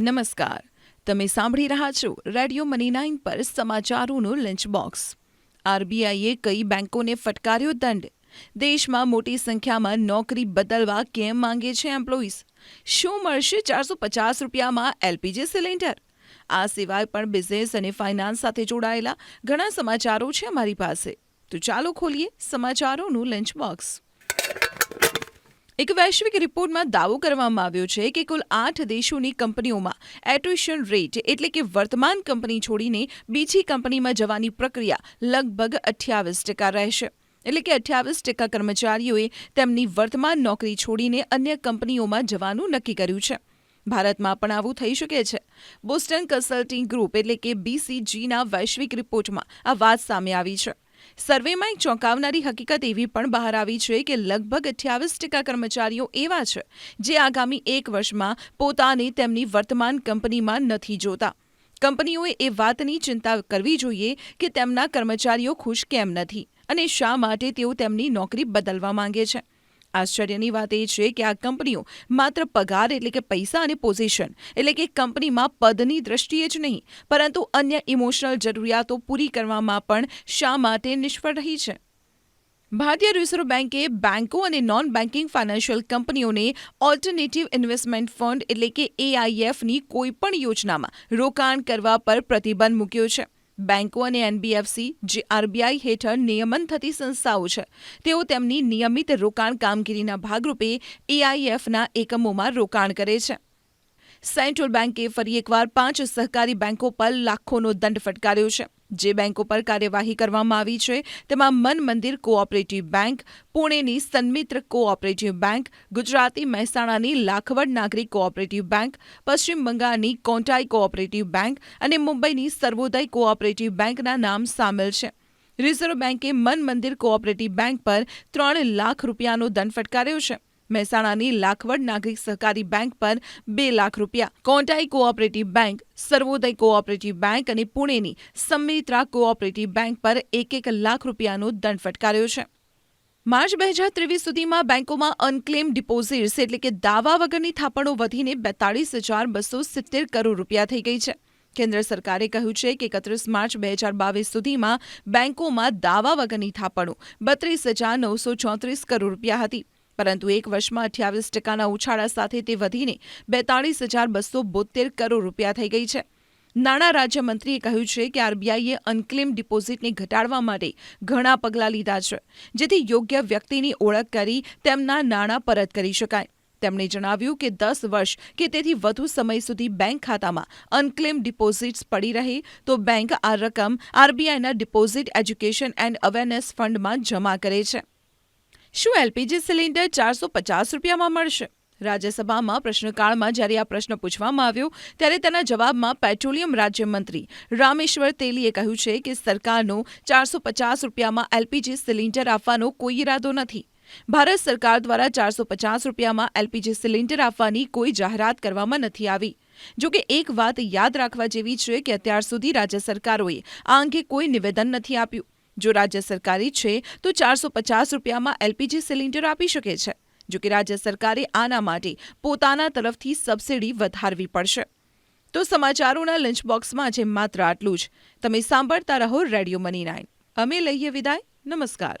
નમસ્કાર. તમે સાંભળી રહ્યા છો રેડિયો મની નાઇન પર સમાચારોનું લંચ બોક્સ. આરબીઆઈએ કઈ બેંકોને ફટકાર્યો દંડ? દેશમાં મોટી સંખ્યામાં નોકરી બદલવા કેમ માંગે છે એમ્પ્લોઈઝ શું મળશે ચારસો પચાસ રૂપિયામાં એલપીજી સિલિન્ડર? આ સિવાય પણ બિઝનેસ અને ફાઇનાન્સ સાથે જોડાયેલા ઘણા સમાચારો છે અમારી પાસે. તો ચાલો ખોલીએ સમાચારોનું લંચ બોક્સ. એક વૈશ્વિક રિપોર્ટમાં દાવો કરવામાં આવ્યો છે કે કુલ આઠ દેશોની કંપનીઓમાં એટ્યુશન રેટ એટલે કે વર્તમાન કંપની છોડીને બીજી કંપનીમાં જવાની પ્રક્રિયા લગભગ અઠ્યાવીસ ટકા રહેશે. એટલે કે અઠ્યાવીસ ટકા કર્મચારીઓએ તેમની વર્તમાન નોકરી છોડીને અન્ય કંપનીઓમાં જવાનું નક્કી કર્યું છે. ભારતમાં પણ આવું થઈ શકે છે. બોસ્ટન કન્સલ્ટિંગ ગ્રુપ એટલે કે બીસીજીના વૈશ્વિક રિપોર્ટમાં આ વાત સામે આવી છે. સર્વેમાં એક ચોંકાવનારી હકીકત એવી પણ બહાર આવી છે કે લગભગ અઠ્યાવીસ ટકા કર્મચારીઓ એવા છે જે આગામી એક વર્ષમાં પોતાને તેમની વર્તમાન કંપનીમાં નથી જોતા. કંપનીઓએ એ વાતની ચિંતા કરવી જોઈએ કે તેમના કર્મચારીઓ ખુશ કેમ નથી અને શા માટે તેઓ તેમની નોકરી બદલવા માંગે છે. આશ્ચર્યની વાત એ છે કે આ કંપનીઓ માત્ર પગાર એટલે કે પૈસા અને પોઝિશન એટલે કે કંપનીમાં પદની દ્રષ્ટિએ જ નહીં, પરંતુ અન્ય ઇમોશનલ જરૂરિયાતો પૂરી કરવામાં પણ શા માટે નિષ્ફળ રહી છે? ભારતીય રિઝર્વ બેન્કે બેન્કો અને નોન બેન્કિંગ ફાઇનાન્શિયલ કંપનીઓને ઓલ્ટરનેટિવ ઇન્વેસ્ટમેન્ટ ફંડ એટલે કે એઆઈએફની કોઈપણ યોજનામાં રોકાણ કરવા પર પ્રતિબંધ મૂક્યો છે. બેન્કો અને એનબીએફસી, જે આરબીઆઈ હેઠળ નિયમન થતી સંસ્થાઓ છે, તેઓ તેમની નિયમિત રોકાણ કામગીરીના ભાગરૂપે એઆઈએફના એકમોમાં રોકાણ કરે છે. સેન્ટ્રલ બેન્કે ફરી એકવાર પાંચ સહકારી બેન્કો પર લાખોનો દંડ ફટકાર્યો છે. જે બેન્કો પર કાર્યવાહી કરવામાં આવી છે, તેમાં મન મંદિર કોઓપરેટિવ બેંક, પુણેની સન્મિત્ર કોઓપરેટિવ બેંક, ગુજરાતી મહેસાણાની લાખવડ નાગરિક કોઓપરેટિવ બેંક, પશ્ચિમ બંગાળની કોન્ટાઈ કોઓપરેટિવ બેંક અને મુંબઈની સર્વોદય કોઓપરેટિવ બેંકના નામ સામેલ છે. રિઝર્વ બેન્કે મન મંદિર કોઓપરેટિવ બેંક પર ત્રણ લાખ રૂપિયાનો દંડ ફટકાર્યો છે. મહેસાણાની લાખવડ નાગરિક સહકારી બેંક પર બે લાખ રૂપિયા. Kontai cooperative bank, Sarvodaya cooperative bank અને પુણેની સંમિત્રા કોઓપરેટિવ બેંક પર એક એક લાખ રૂપિયાનો દંડ ફટકાર્યો છે. માર્ચ બે હજાર ત્રેવીસ સુધીમાં બેંકોમાં અનક્લેમ ડિપોઝિટ્સ એટલે કે દાવા વગરની થાપણો વધીને બેતાળીસ હજાર બસો સિત્તેર કરોડ રૂપિયા થઈ ગઈ છે. કેન્દ્ર સરકારે કહ્યું છે કે એકત્રીસ માર્ચ બે હજાર બાવીસ સુધીમાં બેંકોમાં દાવા વગરની થાપણો બત્રીસ હજાર નવસો ચોત્રીસ કરોડ રૂપિયા હતી. પરંતુ એક વર્ષમાં અઠ્યાવીસ ટકાના ઉછાળા સાથે તે વધીને બેતાળીસ હજાર બસો બોતેર કરોડ રૂપિયા થઈ ગઈ છે. નાણાં રાજ્યમંત્રીએ કહ્યું છે કે આરબીઆઈએ અનક્લેમ ડિપોઝિટને ઘટાડવા માટે ઘણા પગલાં લીધા છે, જેથી યોગ્ય વ્યક્તિની ઓળખ કરી તેમના નાણાં પરત કરી શકાય. તેમણે જણાવ્યું કે દસ વર્ષ કે તેથી વધુ સમય સુધી બેંક ખાતામાં અનક્લેમ ડિપોઝિટ્સ પડી રહે તો બેંક આ રકમ આરબીઆઈના ડિપોઝિટ એજ્યુકેશન એન્ડ અવેરનેસ ફંડમાં જમા કરે છે. શું એલપીજી સિલિન્ડર ચારસો પચાસ રૂપિયામાં મળશે? રાજ્યસભામાં પ્રશ્નકાળમાં જ્યારે આ પ્રશ્ન પૂછવામાં આવ્યો, ત્યારે તેના જવાબમાં પેટ્રોલિયમ રાજ્યમંત્રી રામેશ્વર તેલીએ કહ્યું છે કે સરકારનો ચારસો પચાસ રૂપિયામાં એલપીજી સિલિન્ડર આપવાનો કોઈ ઇરાદો નથી. ભારત સરકાર દ્વારા ચારસો પચાસ રૂપિયામાં એલપીજી સિલિન્ડર આપવાની કોઈ જાહેરાત કરવામાં નથી આવી. જોકે એક વાત યાદ રાખવા જેવી છે કે અત્યાર સુધી રાજ્ય સરકારોએ આ અંગે કોઈ નિવેદન નથી આપ્યું. જો રાજ્ય સરકારી છે, તો ચારસો પચાસ રૂપિયામાં એલપીજી સિલિન્ડર આપી શકે છે. જો કે રાજ્ય સરકારે આના માટે પોતાના તરફથી સબસિડી વધારવી પડશે. તો સમાચારોના લંચ બોક્સમાં આજે માત્ર આટલું જ. તમે સાંભળતા રહો રેડિયો મની નાઇન. અમે લઈએ વિદાય. નમસ્કાર.